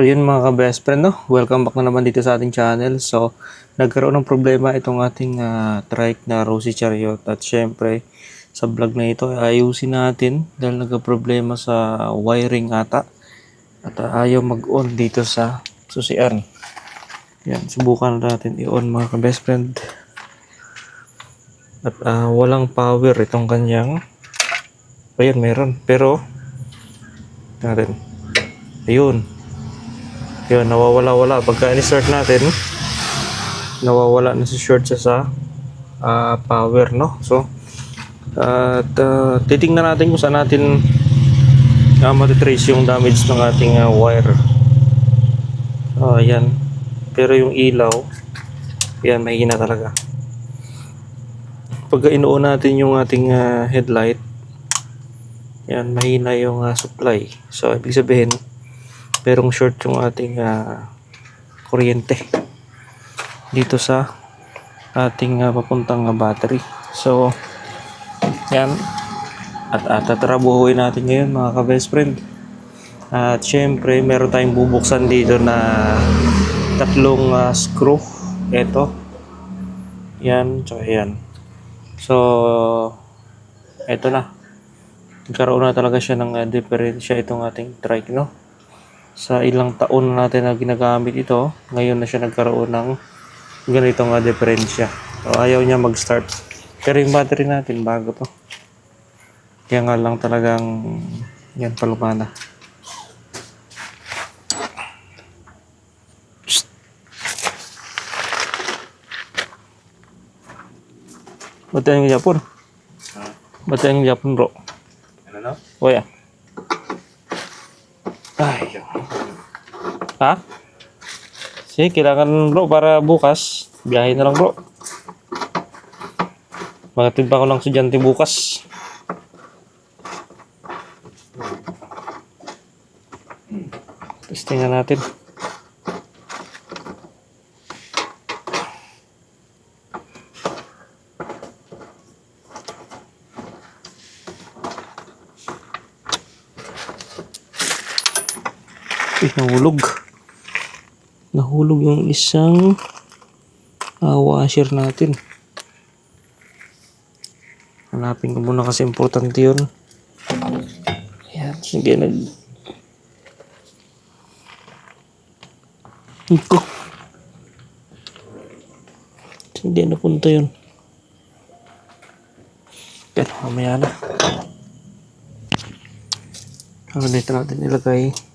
So yun mga ka-best friend, no? welcome back na naman dito sa ating channel. So nagkaroon ng problema itong ating ah, trike na Rosy Chariot at syempre sa vlog na ito ayusin natin dahil nagka-problema sa wiring ata at ah, ayaw mag-on dito sa susian. Yan, subukan natin i-on mga ka-best friend. At ah, walang power itong kanyang Ayun, meron. Pero, natin. Ayun. Ayun, nawawala-wala. Pagka in-start natin, nawawala na si short siya sa ah, power, no? So, at ah, titingnan natin kung saan natin uh, matitrace yung damage ng ating ah, wire. Oh, ayan. Pero yung ilaw, yan, mahina talaga. Pagka inuon natin yung ating ah, headlight, yan, mahina yung ah, supply. So, ibig sabihin, merong short yung ating ah, kuryente dito sa ating ah, papuntang ah, battery. So, yan. At at natin ngayon mga ka-best friend. At syempre, meron tayong bubuksan dito na tatlong ah, screw. Ito. Yan, tsaka yan. So, ito na nagkaroon na talaga siya ng uh, diferensya itong ating trike no sa ilang taon na natin na ginagamit ito ngayon na siya nagkaroon ng ganitong uh, diferensya so, ayaw niya mag start pero yung battery natin bago to kaya nga lang talagang yan palumana Psst. Ba't yung Japon? Ba't yan yung Japon bro? Ano no? O yan. Ha? Sige, kailangan bro para bukas. Biyahe na lang bro. Magatid pa ako ng estudyante bukas. Testingan natin. Eh, nahulog. Nahulog yung isang ah, washer natin. Hanapin ko muna kasi importante yun. Ayan, sige nag... Iko. Hindi napunta yun. Pero mamaya na. Ano dito natin ilagay?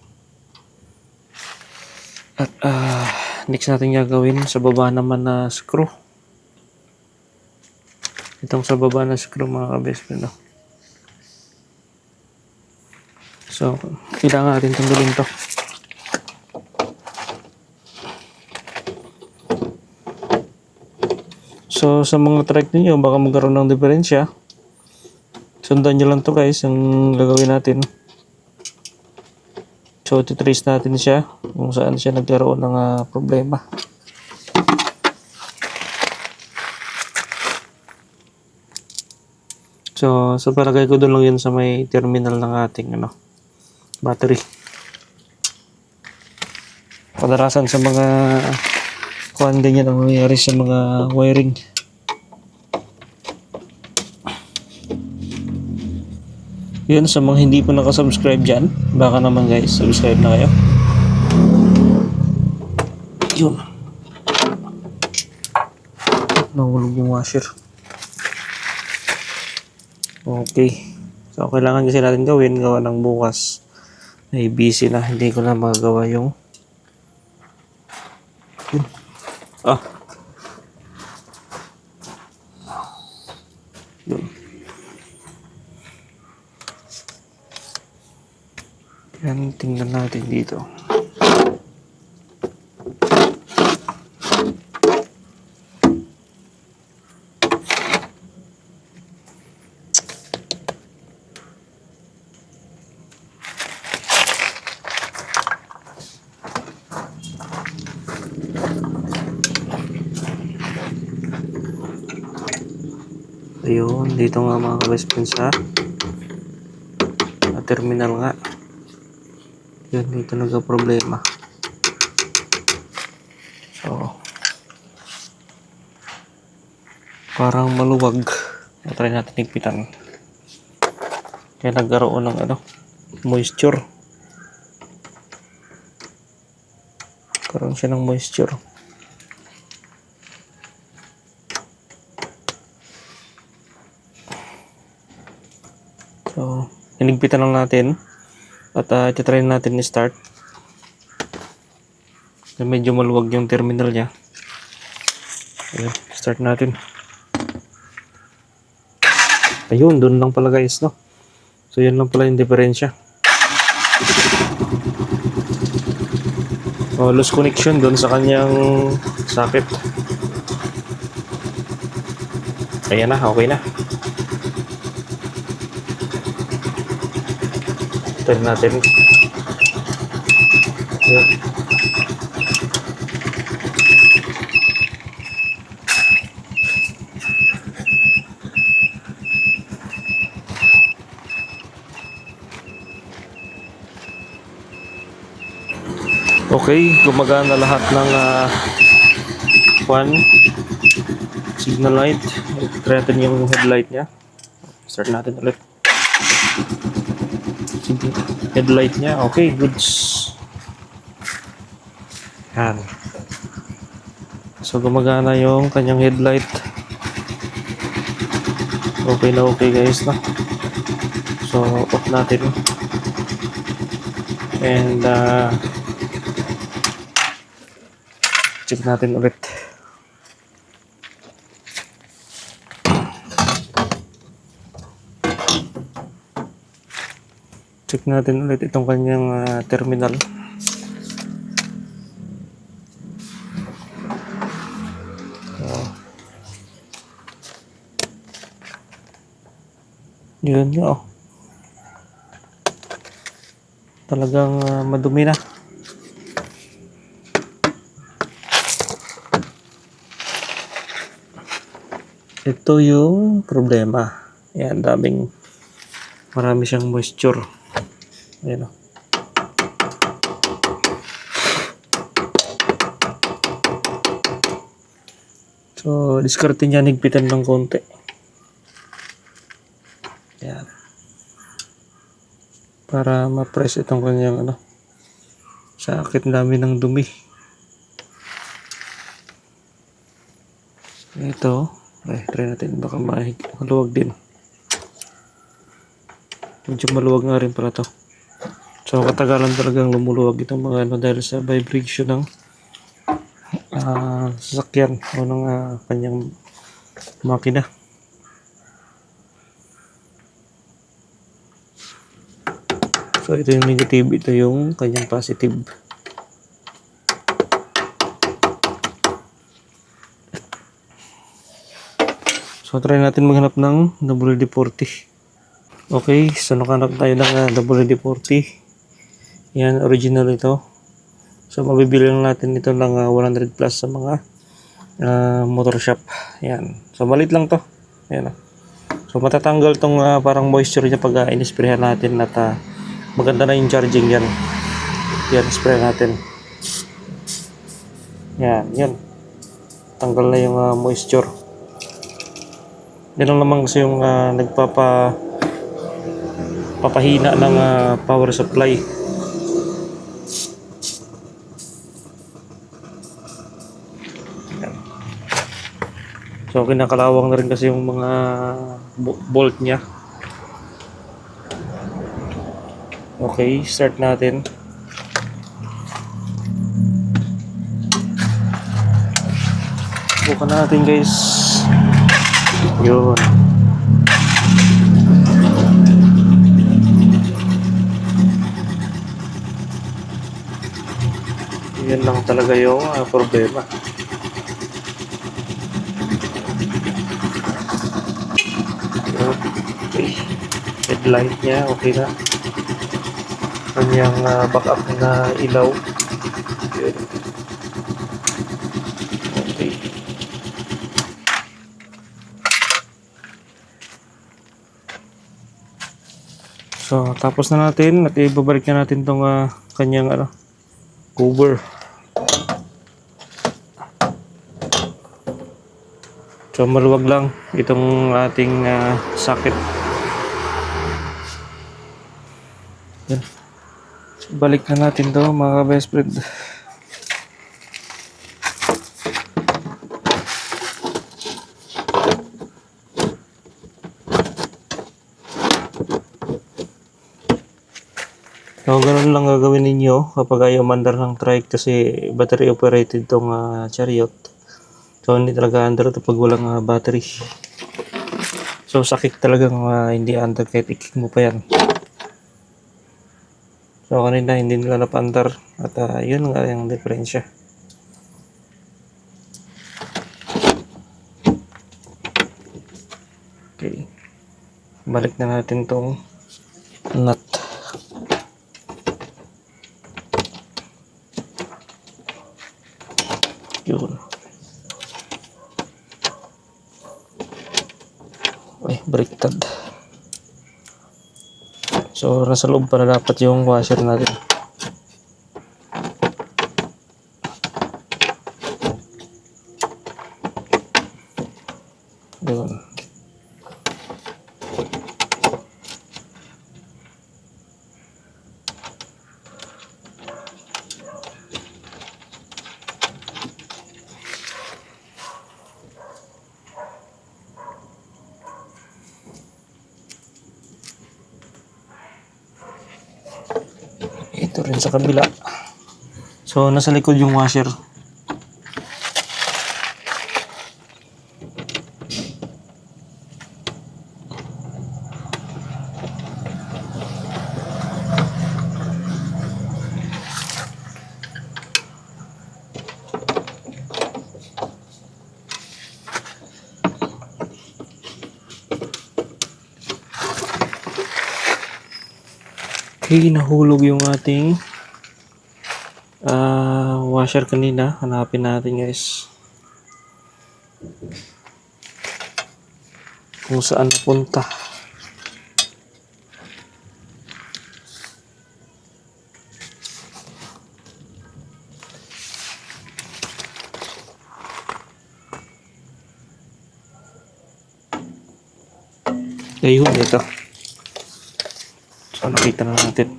At ah, next natin gagawin sa baba naman na screw. Itong sa baba na screw mga friend. No? So, kailangan natin tanggalin to. So, sa mga track ninyo, baka magkaroon ng diferensya. Sundan nyo lang to guys, ang gagawin natin. So, titrace natin siya kung saan siya nagkaroon ng ah, problema. So, sa palagay ko doon lang yun sa may terminal ng ating ano, battery. Kadalasan sa mga kuhan ganyan ang nangyayari sa mga wiring. Yun, sa mga hindi pa nakasubscribe dyan, baka naman guys, subscribe na kayo. Yun. Nahulog yung washer. Okay. So, kailangan kasi natin gawin, gawa ng bukas. Ay, busy na. Hindi ko na magagawa yung... Yun. Ah. Yan, tingnan natin dito. Ayun, dito nga mga ha. Sa terminal nga. Yun, dito nagka-problema. So, parang maluwag. Try natin higpitan. Kaya nagkaroon ng ano, moisture. Karoon siya ng moisture. So, hinigpitan lang natin. At uh, try natin i-start. Medyo maluwag yung terminal niya. Ayun, start natin. Ayun, doon lang pala guys, no? So, yun lang pala yung diferensya. Oh, loose connection doon sa kanyang socket. Ayan na, okay na. Turn natin. Ayan. Okay, gumagana lahat ng uh, one signal light. Try natin yung headlight niya. Start natin ulit. Sige, headlight niya. Okay, goods. Yan. So, gumagana yung kanyang headlight. Okay na okay guys na. So, off natin. And, uh, check natin ulit. Check natin ulit itong kanyang ah, terminal. So, yun nga oh. Talagang ah, madumi na. Ito yung problema. Yan, daming marami siyang moisture. Ayan o. So, diskarte niya nigpitan ng konti. Yan. Para ma-press itong kanyang ano. Sakit dami ng dumi. Ito. Ay, try natin. Baka. Maluwag din. Medyo maluwag nga rin pala to. So, katagalan talagang lumuluwag itong mga ano dahil sa vibration ng ah, sasakyan o ng ah, kanyang makina. So, ito yung negative. Ito yung kanyang positive. So, try natin maghanap ng WD-40. Okay, so nakahanap tayo ng uh, WD-40. Yan, original ito. So, mabibili lang natin ito ng ah, 100 plus sa mga ah, motor shop. Yan. So, malit lang to. Yan. ah. So, matatanggal tong ah, parang moisture niya pag uh, inisprehan natin at ah, maganda na yung charging yan. Yan, spray natin. Yan, yan. Tanggal na yung ah, moisture. Yan lang naman kasi yung ah, nagpapa papahina ng ah, power supply. So kinakalawang na rin kasi yung mga bo- bolt niya. Okay, start natin. Bukan natin guys. Yun. Yan lang talaga yung ah, problema. Yun. Okay. Headlight niya, okay na. Kanyang ah, backup na ilaw. Yun. Okay. So, tapos na natin at ibabalik na natin tong ah, kanyang ano, cover. So maluwag lang itong ating ah, socket. Yan. Balik na natin to mga best friend. So, ganun lang gagawin ninyo kapag ayaw mandar ng trike kasi battery operated tong ah, chariot. So, hindi talaga under ito pag walang ah, battery. So, sakit talagang ah, hindi under kahit i-kick mo pa yan. So, kanina hindi nila napandar at ah, yun nga yung diferensya. Okay. Balik na natin tong nut. Baliktad. So, nasa loob para dapat yung washer natin. Sa kabila. So, nasa likod yung washer. Okay, nahulog yung ating washer kanina. Hanapin natin guys. Kung saan napunta. Ayun, ito. So, nakita na natin.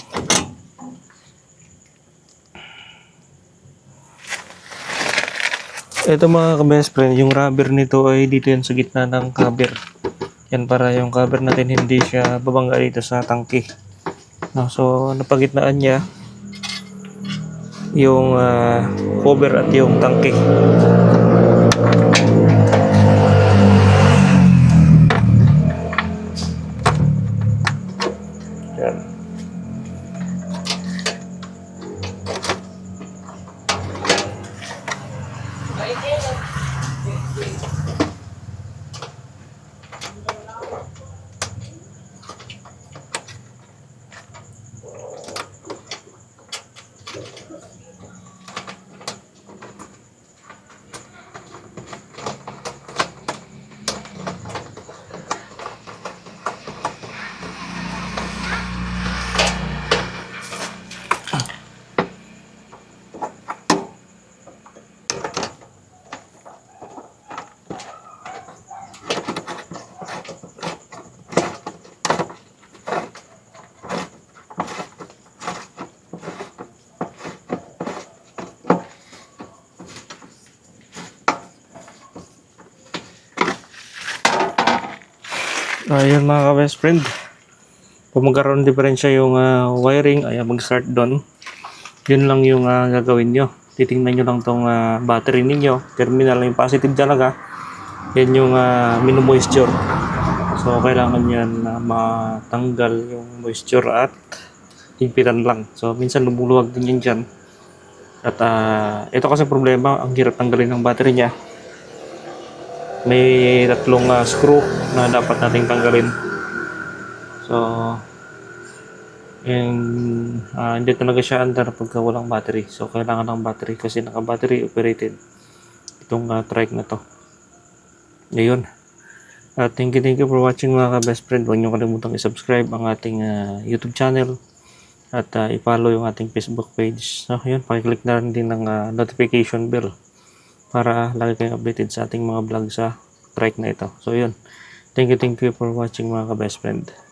Ito mga ka-best friend, yung rubber nito ay dito yan sa gitna ng cover. Yan para yung cover natin hindi siya babangga dito sa tangke. No, so, napagitnaan niya yung ah, cover at yung tangke. Baju. Ayun mga ka-best friend. Kung magkaroon diferensya yung ah, wiring, ay mag-start doon. Yun lang yung ah, gagawin nyo. Titingnan nyo lang tong ah, battery ninyo. Terminal yung positive talaga. Yan yung uh, moisture. So kailangan yan na matanggal yung moisture at higpitan lang. So minsan lumuluwag din yan dyan. At ah, ito kasi problema, ang hirap tanggalin ng battery niya may tatlong ah, screw na dapat nating tanggalin. So, and ah, hindi talaga siya under pagka walang battery. So, kailangan ng battery kasi naka-battery operated itong ah, trike na to. Ngayon. At thank you, thank you for watching mga ka-best friend. Huwag niyo kalimutang i-subscribe ang ating ah, YouTube channel at ah, i-follow yung ating Facebook page. So, yun, pakiclick na rin din ng ah, notification bell para lagi kayong updated sa ating mga vlog sa trike na ito. So yun. Thank you, thank you for watching mga ka-best friend.